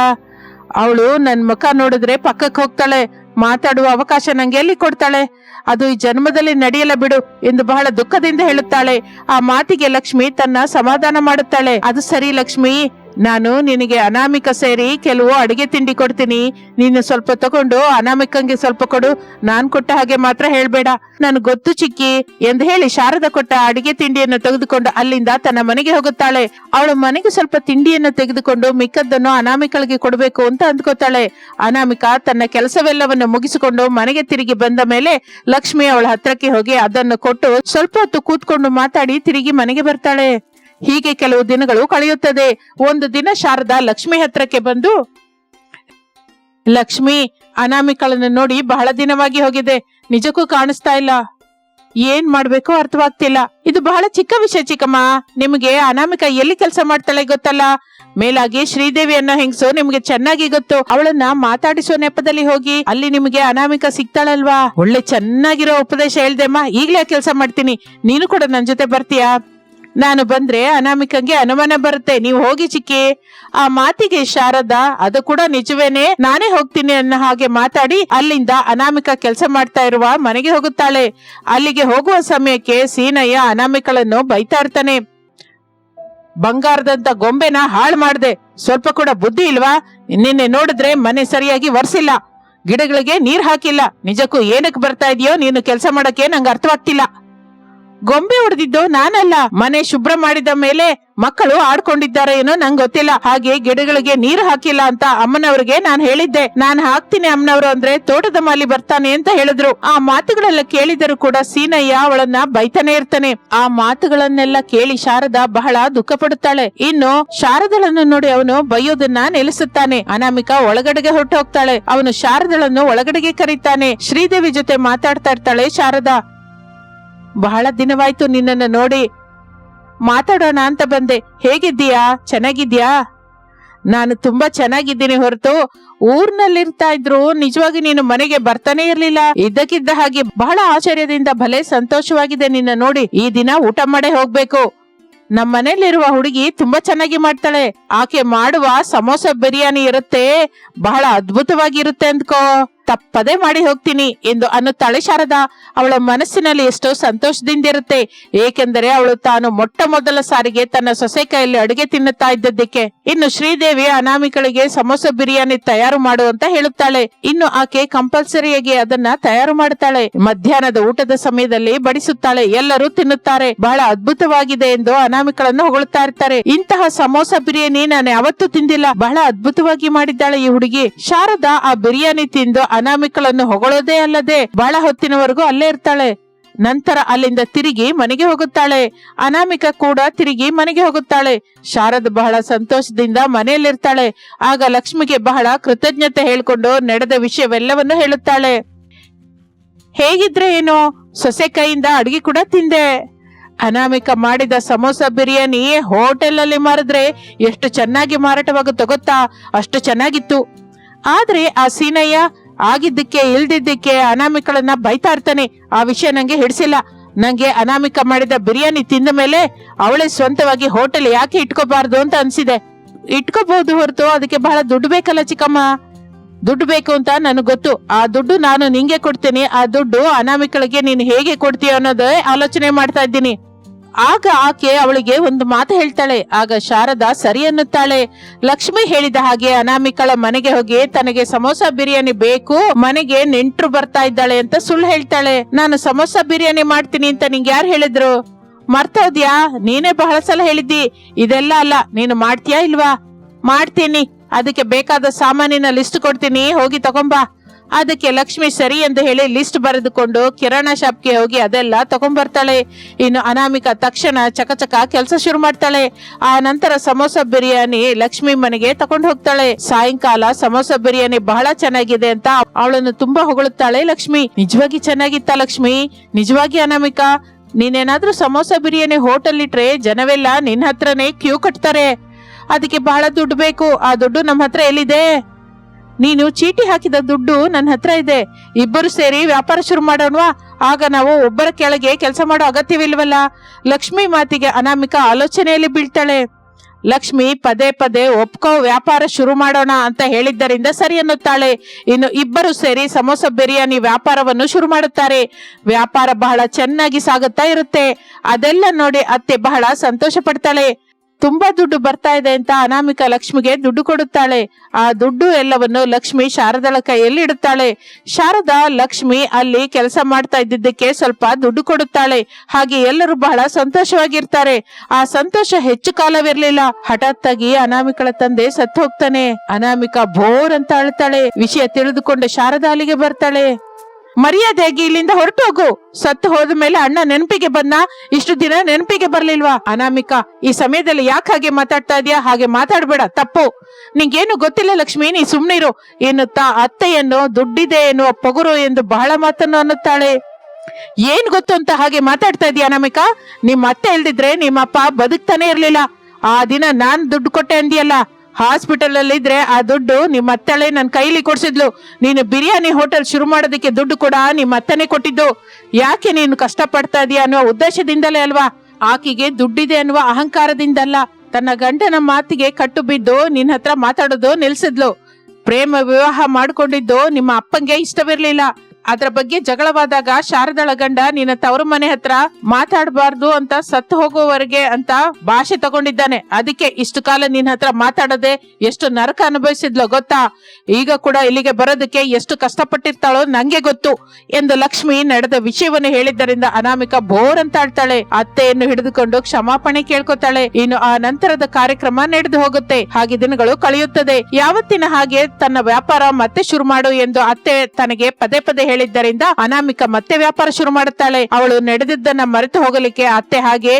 ಅವಳು ನನ್ ಮುಖ ನೋಡಿದ್ರೆ ಪಕ್ಕಕ್ಕೆ ಹೋಗ್ತಾಳೆ, ಮಾತಾಡುವ ಅವಕಾಶ ನಂಗೆ ಎಲ್ಲಿ ಕೊಡ್ತಾಳೆ? ಅದು ಈ ಜನ್ಮದಲ್ಲಿ ನಡೆಯಲ್ಲ ಬಿಡು ಎಂದು ಬಹಳ ದುಃಖದಿಂದ ಹೇಳುತ್ತಾಳೆ. ಆ ಮಾತಿಗೆ ಲಕ್ಷ್ಮಿ ತನ್ನ ಸಮಾಧಾನ ಮಾಡುತ್ತಾಳೆ. ಅದು ಸರಿ ಲಕ್ಷ್ಮಿ. ನಾನು ನಿನಗೆ ಅನಾಮಿಕ ಸೇರಿ ಕೆಲವು ಅಡಿಗೆ ತಿಂಡಿ ಕೊಡ್ತೀನಿ. ನೀನು ಸ್ವಲ್ಪ ತಗೊಂಡು ಅನಾಮಿಕಂಗೆ ಸ್ವಲ್ಪ ಕೊಡು. ನಾನ್ ಕೊಟ್ಟ ಹಾಗೆ ಮಾತ್ರ ಹೇಳ್ಬೇಡ. ನನ್ ಗೊತ್ತು ಚಿಕ್ಕಿ ಎಂದು ಹೇಳಿ ಶಾರದ ಕೊಟ್ಟ ಅಡಿಗೆ ತಿಂಡಿಯನ್ನು ತೆಗೆದುಕೊಂಡು ಅಲ್ಲಿಂದ ತನ್ನ ಮನೆಗೆ ಹೋಗುತ್ತಾಳೆ. ಅವಳು ಮನೆಗೆ ಸ್ವಲ್ಪ ತಿಂಡಿಯನ್ನು ತೆಗೆದುಕೊಂಡು ಮಿಕ್ಕದ್ದನ್ನು ಅನಾಮಿಕಳಿಗೆ ಕೊಡಬೇಕು ಅಂತ ಅಂದ್ಕೋತಾಳೆ. ಅನಾಮಿಕ ತನ್ನ ಕೆಲಸವೆಲ್ಲವನ್ನು ಮುಗಿಸಿಕೊಂಡು ಮನೆಗೆ ತಿರುಗಿ ಬಂದ ಮೇಲೆ ಲಕ್ಷ್ಮಿ ಅವಳ ಹತ್ರಕ್ಕೆ ಹೋಗಿ ಅದನ್ನು ಕೊಟ್ಟು ಸ್ವಲ್ಪ ಹೊತ್ತು ಕೂತ್ಕೊಂಡು ಮಾತಾಡಿ ತಿರುಗಿ ಮನೆಗೆ ಬರ್ತಾಳೆ. ಹೀಗೆ ಕೆಲವು ದಿನಗಳು ಕಳೆಯುತ್ತದೆ. ಒಂದು ದಿನ ಶಾರದಾ ಲಕ್ಷ್ಮಿ ಹತ್ರಕ್ಕೆ ಬಂದು, ಲಕ್ಷ್ಮಿ, ಅನಾಮಿಕಳನ್ನು ನೋಡಿ ಬಹಳ ದಿನವಾಗಿ ಹೋಗಿದೆ. ನಿಜಕ್ಕೂ ಕಾಣಿಸ್ತಾ ಇಲ್ಲ. ಏನ್ ಮಾಡ್ಬೇಕು ಅರ್ಥವಾಗ್ತಿಲ್ಲ. ಇದು ಬಹಳ ಚಿಕ್ಕ ವಿಷಯ ಚಿಕ್ಕಮ್ಮ. ನಿಮಗೆ ಅನಾಮಿಕ ಎಲ್ಲಿ ಕೆಲಸ ಮಾಡ್ತಾಳೆ ಗೊತ್ತಲ್ಲ? ಮೇಲಾಗಿ ಶ್ರೀದೇವಿ ಅನ್ನೋ ಹೆಂಗಸು ನಿಮ್ಗೆ ಚೆನ್ನಾಗಿ ಗೊತ್ತು. ಅವಳನ್ನ ಮಾತಾಡಿಸೋ ನೆಪದಲ್ಲಿ ಹೋಗಿ, ಅಲ್ಲಿ ನಿಮಗೆ ಅನಾಮಿಕ ಸಿಗ್ತಾಳಲ್ವಾ? ಒಳ್ಳೆ ಚೆನ್ನಾಗಿರೋ ಉಪದೇಶ ಹೇಳ್ದೆಮ್ಮ ಈಗ್ಲೇ ಕೆಲಸ ಮಾಡ್ತೀನಿ. ನೀನು ಕೂಡ ನನ್ ಜೊತೆ ಬರ್ತೀಯಾ? ನಾನು ಬಂದ್ರೆ ಅನಾಮಿಕಂಗೆ ಅನುಮಾನ ಬರುತ್ತೆ. ನೀವು ಹೋಗಿ ಚಿಕ್ಕಿ. ಆ ಮಾತಿಗೆ ಶಾರದಾ, ಅದು ಕೂಡ ನಿಜವೇನೆ. ನಾನೇ ಹೋಗ್ತೀನಿ ಅನ್ನೋ ಹಾಗೆ ಮಾತಾಡಿ ಅಲ್ಲಿಂದ ಅನಾಮಿಕ ಕೆಲಸ ಮಾಡ್ತಾ ಇರುವ ಮನೆಗೆ ಹೋಗುತ್ತಾಳೆ. ಅಲ್ಲಿಗೆ ಹೋಗುವ ಸಮಯಕ್ಕೆ ಸೀನಯ್ಯ ಅನಾಮಿಕಳನ್ನು ಬೈತಾ ಇರ್ತಾನೆ. ಬಂಗಾರದಂತ ಗೊಂಬೆನ ಹಾಳು ಮಾಡಿದೆ. ಸ್ವಲ್ಪ ಕೂಡ ಬುದ್ಧಿ ಇಲ್ವಾ? ನಿನ್ನೆ ನೋಡಿದ್ರೆ ಮನೆ ಸರಿಯಾಗಿ ಒರೆಸಿಲ್ಲ. ಗಿಡಗಳಿಗೆ ನೀರ್ ಹಾಕಿಲ್ಲ. ನಿಜಕ್ಕೂ ಏನಕ್ಕೆ ಬರ್ತಾ ಇದೆಯೋ? ನೀನು ಕೆಲಸ ಮಾಡಕ್ಕೆ ನಂಗೆ ಅರ್ಥವಾಗ್ತಿಲ್ಲ. ಗೊಂಬೆ ಹೊಡೆದಿದ್ದು ನಾನಲ್ಲ. ಮನೆ ಶುಭ್ರ ಮಾಡಿದ ಮೇಲೆ ಮಕ್ಕಳು ಆಡ್ಕೊಂಡಿದ್ದಾರೆ ಏನೋ ನಂಗೆ ಗೊತ್ತಿಲ್ಲ. ಹಾಗೆ ಗಿಡಗಳಿಗೆ ನೀರು ಹಾಕಿಲ್ಲ ಅಂತ ಅಮ್ಮನವ್ರಿಗೆ ನಾನ್ ಹೇಳಿದ್ದೆ. ನಾನ್ ಹಾಕ್ತೀನಿ ಅಮ್ಮನವ್ರು ಅಂದ್ರೆ ತೋಟದ ಮಾಲಿ ಬರ್ತಾನೆ ಅಂತ ಹೇಳಿದ್ರು. ಆ ಮಾತುಗಳೆಲ್ಲ ಕೇಳಿದರೂ ಕೂಡ ಸೀನಯ್ಯ ಅವಳನ್ನ ಬೈತಾನೆ ಇರ್ತಾನೆ. ಆ ಮಾತುಗಳನ್ನೆಲ್ಲ ಕೇಳಿ ಶಾರದಾ ಬಹಳ ದುಃಖ ಪಡುತ್ತಾಳೆ. ಇನ್ನು ಶಾರದಳನ್ನು ನೋಡಿ ಅವನು ಬೈಯೋದನ್ನ ನೆಲೆಸುತ್ತಾನೆ ಅನಾಮಿಕಾ ಒಳಗಡೆಗೆ ಹೊರಟು ಹೋಗ್ತಾಳೆ ಅವನು ಶಾರದಳನ್ನು ಒಳಗಡೆಗೆ ಕರೀತಾನೆ. ಶ್ರೀದೇವಿ ಜೊತೆ ಮಾತಾಡ್ತಾ ಇರ್ತಾಳೆ ಶಾರದಾ. ಬಹಳ ದಿನವಾಯ್ತು ನಿನ್ನನ್ನು ನೋಡಿ ಮಾತಾಡೋಣ ಅಂತ ಬಂದೆ. ಹೇಗಿದ್ದೀಯಾ? ಚೆನ್ನಾಗಿದ್ಯಾ ನಾನು ತುಂಬಾ ಚೆನ್ನಾಗಿದ್ದೀನಿ ಹೊರತು ಊರ್ನಲ್ಲಿರ್ತಾ ಇದ್ರು ನಿಜವಾಗಿ ನೀನು ಮನೆಗೆ ಬರ್ತಾನೆ ಇರ್ಲಿಲ್ಲ. ಇದ್ದಕ್ಕಿದ್ದ ಹಾಗೆ ಬಹಳ ಆಶ್ಚರ್ಯದಿಂದ ಭಲೆ ಸಂತೋಷವಾಗಿದೆ ನಿನ್ನ ನೋಡಿ. ಈ ದಿನ ಊಟ ಮಾಡೇ ಹೋಗ್ಬೇಕು. ನಮ್ಮ ಮನೇಲಿರುವ ಹುಡುಗಿ ತುಂಬಾ ಚೆನ್ನಾಗಿ ಮಾಡ್ತಾಳೆ. ಆಕೆ ಮಾಡುವ ಸಮೋಸ ಬಿರಿಯಾನಿ ಇರುತ್ತೆ. ಬಹಳ ಅದ್ಭುತವಾಗಿರುತ್ತೆ ಅಂದ್ಕೋ. ತಪ್ಪದೇ ಮಾಡಿ ಹೋಗ್ತೀನಿ ಎಂದು ಅನ್ನುತ್ತಾಳೆ ಶಾರದಾ ಅವಳ ಮನಸ್ಸಿನಲ್ಲಿ ಎಷ್ಟೋ ಸಂತೋಷದಿಂದಿರುತ್ತೆ. ಏಕೆಂದರೆ ಅವಳು ತಾನು ಮೊಟ್ಟ ಮೊದಲ ಸಾರಿಗೆ ತನ್ನ ಸೊಸೆ ಕೈಯಲ್ಲಿ ಅಡುಗೆ ತಿನ್ನುತ್ತಾ ಇದ್ದದ್ದಕ್ಕೆ. ಇನ್ನು ಶ್ರೀದೇವಿ ಅನಾಮಿಕಳಿಗೆ ಸಮೋಸ ಬಿರಿಯಾನಿ ತಯಾರು ಮಾಡು ಅಂತ ಹೇಳುತ್ತಾಳೆ. ಇನ್ನು ಆಕೆ ಕಂಪಲ್ಸರಿಯಾಗಿ ಅದನ್ನ ತಯಾರು ಮಾಡುತ್ತಾಳೆ ಮಧ್ಯಾಹ್ನದ ಊಟದ ಸಮಯದಲ್ಲಿ ಬಡಿಸುತ್ತಾಳೆ. ಎಲ್ಲರೂ ತಿನ್ನುತ್ತಾರೆ. ಬಹಳ ಅದ್ಭುತವಾಗಿದೆ ಎಂದು ಅನಾಮಿಕಳನ್ನು ಹೊಗಳುತ್ತಾ ಇರ್ತಾರೆ. ಇಂತಹ ಸಮೋಸ ಬಿರಿಯಾನಿ ನಾನು ಯಾವತ್ತೂ ತಿಂದಿಲ್ಲ. ಬಹಳ ಅದ್ಭುತವಾಗಿ ಮಾಡಿದ್ದಾಳೆ ಈ ಹುಡುಗಿ. ಶಾರದಾ ಆ ಬಿರಿಯಾನಿ ತಿಂದು ಅನಾಮಿಕಳನ್ನು ಹೊಗಳೋದೇ ಅಲ್ಲದೆ ಬಹಳ ಹೊತ್ತಿನವರೆಗೂ ಅಲ್ಲೇ ಇರ್ತಾಳೆ. ನಂತರ ಅಲ್ಲಿಂದ ತಿರುಗಿ ಮನೆಗೆ ಹೋಗುತ್ತಾಳೆ. ಅನಾಮಿಕ ಕೂಡ ತಿರುಗಿ ಮನೆಗೆ ಹೋಗುತ್ತಾಳೆ. ಶಾರದ ಬಹಳ ಸಂತೋಷದಿಂದ ಮನೆಯಲ್ಲಿರ್ತಾಳೆ. ಆಗ ಲಕ್ಷ್ಮಿಗೆ ಬಹಳ ಕೃತಜ್ಞತೆ ಹೇಳ್ಕೊಂಡು ನಡೆದ ವಿಷಯವೆಲ್ಲವನ್ನೂ ಹೇಳುತ್ತಾಳೆ. ಹೇಗಿದ್ರೆ ಏನು? ಸೊಸೆ ಕೈಯಿಂದ ಅಡಿಗೆ ಕೂಡ ತಿಂದೆ. ಅನಾಮಿಕ ಮಾಡಿದ ಸಮೋಸ ಬಿರಿಯಾನಿ ಹೋಟೆಲ್ ಅಲ್ಲಿ ಮಾರಿದ್ರೆ ಎಷ್ಟು ಚೆನ್ನಾಗಿ ಮಾರಾಟವಾಗುತ್ತೋ ಗೊತ್ತಾ? ಅಷ್ಟು ಚೆನ್ನಾಗಿತ್ತು. ಆದ್ರೆ ಆ ಸೀನಯ್ಯ ಆಗಿದ್ದಕ್ಕೆ, ಇಲ್ದಿದ್ದಕ್ಕೆ ಅನಾಮಿಕಳನ್ನ ಬೈತಾ ಇರ್ತಾನೆ. ಆ ವಿಷಯ ನಂಗೆ ಹಿಡಿಸಿಲ್ಲ. ನಂಗೆ ಅನಾಮಿಕ ಮಾಡಿದ ಬಿರಿಯಾನಿ ತಿಂದ ಮೇಲೆ ಅವಳೇ ಸ್ವಂತವಾಗಿ ಹೋಟೆಲ್ ಯಾಕೆ ಇಟ್ಕೋಬಾರ್ದು ಅಂತ ಅನ್ಸಿದೆ. ಇಟ್ಕೋಬಹುದು ಹೊರತು ಅದಕ್ಕೆ ಬಹಳ ದುಡ್ಡು ಬೇಕಲ್ಲ ಚಿಕ್ಕಮ್ಮ. ದುಡ್ಡು ಬೇಕು ಅಂತ ನನಗೆ ಗೊತ್ತು. ಆ ದುಡ್ಡು ನಾನು ನಿಂಗೆ ಕೊಡ್ತೀನಿ. ಆ ದುಡ್ಡು ಅನಾಮಿಕಳಿಗೆ ನೀನು ಹೇಗೆ ಕೊಡ್ತೀಯ ಅನ್ನೋದೇ ಆಲೋಚನೆ ಮಾಡ್ತಾ ಇದ್ದೀನಿ. ಆಗ ಆಕೆ ಅವಳಿಗೆ ಒಂದು ಮಾತು ಹೇಳ್ತಾಳೆ. ಆಗ ಶಾರದಾ ಸರಿ ಅನ್ನುತ್ತಾಳೆ. ಲಕ್ಷ್ಮಿ ಹೇಳಿದ ಹಾಗೆ ಅನಾಮಿಕಳ ಮನೆಗೆ ಹೋಗಿ, ತನಗೆ ಸಮೋಸ ಬಿರಿಯಾನಿ ಬೇಕು, ಮನೆಗೆ ನೆಂಟ್ರು ಬರ್ತಾ ಇದ್ದಾಳೆ ಅಂತ ಸುಳ್ಳು ಹೇಳ್ತಾಳೆ. ನಾನು ಸಮೋಸ ಬಿರಿಯಾನಿ ಮಾಡ್ತೀನಿ ಅಂತ ನಿಂಗೆ ಯಾರು ಹೇಳಿದ್ರು? ಮರ್ತೋದ್ಯಾ ನೀನೇ ಬಹಳ ಸಲ ಹೇಳಿದ್ದಿ. ಇದೆಲ್ಲ ಅಲ್ಲ, ನೀನು ಮಾಡ್ತೀಯಾ ಇಲ್ವಾ? ಮಾಡ್ತೀನಿ. ಅದಕ್ಕೆ ಬೇಕಾದ ಸಾಮಾನಿನ ಲಿಸ್ಟ್ ಕೊಡ್ತೀನಿ. ಹೋಗಿ ತಗೊಂಬಾ. ಅದಕ್ಕೆ ಲಕ್ಷ್ಮಿ ಸರಿ ಎಂದು ಹೇಳಿ ಲಿಸ್ಟ್ ಬರೆದುಕೊಂಡು ಕಿರಾಣ ಶಾಪ್ಗೆ ಹೋಗಿ ಅದೆಲ್ಲ ತಗೊಂಡ್ಬರ್ತಾಳೆ. ಇನ್ನು ಅನಾಮಿಕ ತಕ್ಷಣ ಚಕಚಕ ಕೆಲಸ ಶುರು ಮಾಡ್ತಾಳೆ. ಆ ನಂತರ ಸಮೋಸ ಬಿರಿಯಾನಿ ಲಕ್ಷ್ಮಿ ಮನೆಗೆ ತಗೊಂಡು ಹೋಗ್ತಾಳೆ. ಸಾಯಂಕಾಲ ಸಮೋಸ ಬಿರಿಯಾನಿ ಬಹಳ ಚೆನ್ನಾಗಿದೆ ಅಂತ ಅವಳನ್ನು ತುಂಬಾ ಹೊಗಳುತ್ತಾಳೆ ಲಕ್ಷ್ಮಿ. ನಿಜವಾಗಿ ಚೆನ್ನಾಗಿತ್ತ ಲಕ್ಷ್ಮಿ? ನಿಜವಾಗಿ ಅನಾಮಿಕ? ನೀನೇನಾದ್ರೂ ಸಮೋಸ ಬಿರಿಯಾನಿ ಹೋಟೆಲ್ ಇಟ್ರೆ ಜನವೆಲ್ಲ ನಿನ್ನ ಹತ್ರನೇ ಕ್ಯೂ ಕಟ್ತಾರೆ. ಅದಕ್ಕೆ ಬಹಳ ದುಡ್ಡು ಬೇಕು. ಆ ದುಡ್ಡು ನಮ್ಮ ಹತ್ರ ಎಲ್ಲಿದೆ? ನೀನು ಚೀಟಿ ಹಾಕಿದ ದುಡ್ಡು ನನ್ನ ಹತ್ರ ಇದೆ. ಇಬ್ಬರು ಸೇರಿ ವ್ಯಾಪಾರ ಶುರು ಮಾಡೋಣವಾ? ಆಗ ನಾವು ಒಬ್ಬರ ಕೆಳಗೆ ಕೆಲಸ ಮಾಡೋ ಅಗತ್ಯವಿಲ್ವಲ್ಲ? ಲಕ್ಷ್ಮಿ ಮಾತಿಗೆ ಅನಾಮಿಕ ಆಲೋಚನೆಯಲ್ಲಿ ಬೀಳ್ತಾಳೆ. ಲಕ್ಷ್ಮಿ ಪದೇ ಪದೇ ಒಪ್ಕೋ ವ್ಯಾಪಾರ ಶುರು ಮಾಡೋಣ ಅಂತ ಹೇಳಿದ್ದರಿಂದ ಸರಿ ಅನ್ನುತ್ತಾಳೆ. ಇನ್ನು ಇಬ್ಬರು ಸೇರಿ ಸಮೋಸ ಬಿರಿಯಾನಿ ವ್ಯಾಪಾರವನ್ನು ಶುರು ಮಾಡುತ್ತಾರೆ. ವ್ಯಾಪಾರ ಬಹಳ ಚೆನ್ನಾಗಿ ಸಾಗುತ್ತಾ ಇರುತ್ತೆ. ಅದೆಲ್ಲ ನೋಡಿ ಅತ್ತೆ ಬಹಳ ಸಂತೋಷ ಪಡ್ತಾಳೆ ತುಂಬಾ ದುಡ್ಡು ಬರ್ತಾ ಇದೆ ಅಂತ ಅನಾಮಿಕ ಲಕ್ಷ್ಮಿಗೆ ದುಡ್ಡು ಕೊಡುತ್ತಾಳೆ. ಆ ದುಡ್ಡು ಎಲ್ಲವನ್ನು ಲಕ್ಷ್ಮಿ ಶಾರದಳ ಕೈಯಲ್ಲಿ ಇಡುತ್ತಾಳೆ. ಶಾರದಾ, ಲಕ್ಷ್ಮಿ ಅಲ್ಲಿ ಕೆಲಸ ಮಾಡ್ತಾ ಇದ್ದಿದ್ದಕ್ಕೆ ಸ್ವಲ್ಪ ದುಡ್ಡು ಕೊಡುತ್ತಾಳೆ. ಹಾಗೆ ಎಲ್ಲರೂ ಬಹಳ ಸಂತೋಷವಾಗಿರ್ತಾರೆ. ಆ ಸಂತೋಷ ಹೆಚ್ಚು ಕಾಲವಿರ್ಲಿಲ್ಲ. ಆಗಿ ಅನಾಮಿಕಳ ತಂದೆ ಸತ್ತು ಹೋಗ್ತಾನೆ. ಅನಾಮಿಕ ಬೋರ್ ಅಂತ ಅಳ್ತಾಳೆ ವಿಷಯ ತಿಳಿದುಕೊಂಡು ಶಾರದಾ ಅಲ್ಲಿಗೆ ಬರ್ತಾಳೆ. ಮರ್ಯಾದೆಯಾಗಿ ಇಲ್ಲಿಂದ ಹೊರಟು ಹೋಗು. ಸತ್ತು ಹೋದ ಮೇಲೆ ಅಣ್ಣ ನೆನಪಿಗೆ ಬಂದ? ಇಷ್ಟು ದಿನ ನೆನಪಿಗೆ ಬರ್ಲಿಲ್ವಾ? ಅನಾಮಿಕ, ಈ ಸಮಯದಲ್ಲಿ ಯಾಕೆ ಹಾಗೆ ಮಾತಾಡ್ತಾ ಇದೀಯಾ? ಹಾಗೆ ಮಾತಾಡ್ಬೇಡ, ತಪ್ಪು. ನಿಂಗೇನು ಗೊತ್ತಿಲ್ಲ ಲಕ್ಷ್ಮಿ, ನೀ ಸುಮ್ನಿರು ಎನ್ನುತ್ತಾ ಅತ್ತೆಯನ್ನು ದುಡ್ಡಿದೆ ಎನ್ನುವ ಪೊಗುರು ಎಂದು ಬಹಳ ಮಾತನ್ನು ಅನ್ನುತ್ತಾಳೆ. ಏನ್ ಗೊತ್ತು ಅಂತ ಹಾಗೆ ಮಾತಾಡ್ತಾ ಇದೀಯ ಅನಾಮಿಕಾ? ನಿಮ್ಮ ಅತ್ತೆ ಇಲ್ದಿದ್ರೆ ನಿಮ್ಮಪ್ಪ ಬದುಕ್ತಾನೆ ಇರ್ಲಿಲ್ಲ. ಆ ದಿನ ನಾನ್ ದುಡ್ಡು ಕೊಟ್ಟೆ ಅಂದಿಯಲ್ಲ. ಹಾಸ್ಪಿಟಲ್ ಅಲ್ಲಿ ಇದ್ರೆ ಆ ದುಡ್ಡು ನಿಮ್ಮ ಅತ್ತಳೆ ನನ್ನ ಕೈಲಿ ಕೊಡ್ಸಿದ್ಲು. ನೀನು ಬಿರಿಯಾನಿ ಹೋಟೆಲ್ ಶುರು ಮಾಡೋದಕ್ಕೆ ದುಡ್ಡು ಕೂಡ, ನಿಮ್ಮ ಅತ್ತನೇ ಕೊಟ್ಟಿದ್ದು. ಯಾಕೆ ನೀನು ಕಷ್ಟ ಪಡ್ತಾ ಇದೀಯ ಅನ್ನುವ ಉದ್ದೇಶದಿಂದಲೇ ಅಲ್ವಾ? ಆಕೆಗೆ ದುಡ್ಡಿದೆ ಅನ್ನುವ ಅಹಂಕಾರದಿಂದಲ್ಲ. ತನ್ನ ಗಂಡನ ಮಾತಿಗೆ ಕಟ್ಟು ಬಿದ್ದು ನಿನ್ನ ಹತ್ರ ಮಾತಾಡೋದು ನಿಲ್ಸಿದ್ಲು. ಪ್ರೇಮ ವಿವಾಹ ಮಾಡ್ಕೊಂಡಿದ್ದು ನಿಮ್ಮ ಅಪ್ಪಂಗೆ ಇಷ್ಟವಿರ್ಲಿಲ್ಲ. ಅದ್ರ ಬಗ್ಗೆ ಜಗಳವಾದಾಗ ಶಾರದಳ ಗಂಡ ನಿನ್ನ ತವರು ಮನೆ ಹತ್ರ ಮಾತಾಡಬಾರ್ದು ಅಂತ ಸತ್ತು ಹೋಗುವವರೆಗೆ ಅಂತ ಭಾಷೆ ತಗೊಂಡಿದ್ದಾನೆ. ಅದಕ್ಕೆ ಇಷ್ಟು ಕಾಲ ನಿನ್ನ ಹತ್ರ ಮಾತಾಡದೆ ಎಷ್ಟು ನರಕ ಅನುಭವಿಸಿದ್ಲೋ ಗೊತ್ತಾ? ಈಗ ಕೂಡ ಇಲ್ಲಿಗೆ ಬರೋದಕ್ಕೆ ಎಷ್ಟು ಕಷ್ಟಪಟ್ಟಿರ್ತಾಳೋ ನಂಗೆ ಗೊತ್ತು, ಎಂದು ಲಕ್ಷ್ಮಿ ನಡೆದ ವಿಷಯವನ್ನು ಹೇಳಿದ್ದರಿಂದ ಅನಾಮಿಕ ಬೋರ್ ಅಂತ ಆಡ್ತಾಳೆ. ಅತ್ತೆಯನ್ನು ಹಿಡಿದುಕೊಂಡು ಕ್ಷಮಾಪಣೆ ಕೇಳ್ಕೊತಾಳೆ. ಇನ್ನು ಆ ನಂತರದ ಕಾರ್ಯಕ್ರಮ ನಡೆದು ಹೋಗುತ್ತೆ. ಹಾಗೆ ದಿನಗಳು ಕಳೆಯುತ್ತದೆ. ಯಾವತ್ತಿನ ಹಾಗೆ ತನ್ನ ವ್ಯಾಪಾರ ಮತ್ತೆ ಶುರು ಮಾಡು ಎಂದು ಅತ್ತೆ ತನಗೆ ಪದೇ ಪದೇ ಹೇಳಿದ್ದರಿಂದ ಅನಾಮಿಕ ಮತ್ತೆ ವ್ಯಾಪಾರ ಶುರು ಮಾಡುತ್ತಾಳೆ. ಅವಳು ನಡೆದಿದ್ದನ್ನ ಮರೆತು ಹೋಗಲಿಕ್ಕೆ ಅತ್ತೆ ಹಾಗೆ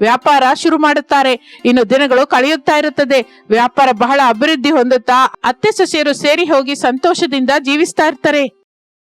ವ್ಯಾಪಾರ ಶುರು ಮಾಡುತ್ತಾರೆ. ಇನ್ನು ದಿನಗಳು ಕಳೆಯುತ್ತಾ ಇರುತ್ತದೆ. ವ್ಯಾಪಾರ ಬಹಳ ಅಭಿವೃದ್ಧಿ ಹೊಂದುತ್ತಾ ಅತ್ತೆ ಸೊಸೆಯರು ಸೇರಿ ಹೋಗಿ ಸಂತೋಷದಿಂದ ಜೀವಿಸ್ತಾ ಇರ್ತಾರೆ.